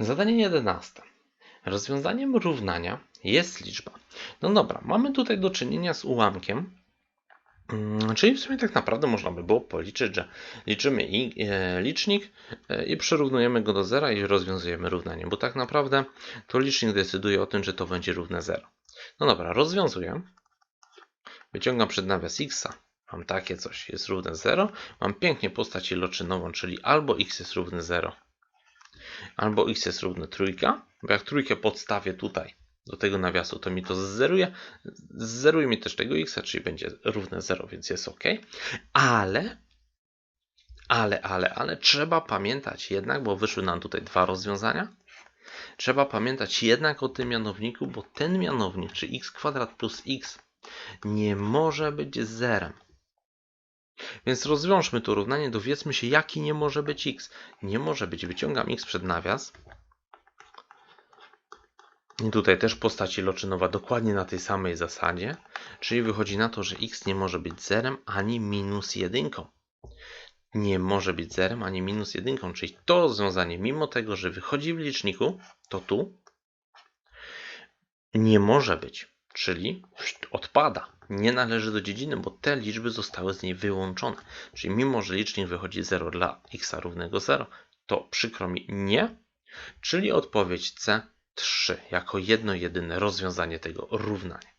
Zadanie 11. Rozwiązaniem równania jest liczba. No dobra, mamy tutaj do czynienia z ułamkiem, mm, czyli w sumie tak naprawdę można by było policzyć, że liczymy e, licznik e, i przyrównujemy go do zera i rozwiązujemy równanie, bo tak naprawdę to licznik decyduje o tym, że to będzie równe 0. No dobra, rozwiązuję. Wyciągam przed nawias x. Mam takie coś, jest równe 0. Mam pięknie postać iloczynową, czyli albo x jest równy 0, albo x jest równy trójka, bo jak trójkę podstawię tutaj do tego nawiasu, to mi to zeruje. Zeruje mi też tego x, czyli będzie równe 0, więc jest ok. Ale, ale, ale, ale trzeba pamiętać jednak, bo wyszły nam tutaj dwa rozwiązania. Trzeba pamiętać jednak o tym mianowniku, bo ten mianownik, czy x kwadrat plus x, nie może być zerem. Więc rozwiążmy to równanie, dowiedzmy się, jaki nie może być x. Nie może być, wyciągam x przed nawias. I tutaj też postać iloczynowa dokładnie na tej samej zasadzie, czyli wychodzi na to, że x nie może być zerem ani minus jedynką. Nie może być zerem ani minus jedynką, czyli to rozwiązanie, mimo tego, że wychodzi w liczniku, to tu nie może być, czyli odpada. Nie należy do dziedziny, bo te liczby zostały z niej wyłączone. Czyli mimo, że licznik wychodzi 0 dla x równego 0, to przykro mi nie, czyli odpowiedź C 3 jako jedno jedyne rozwiązanie tego równania.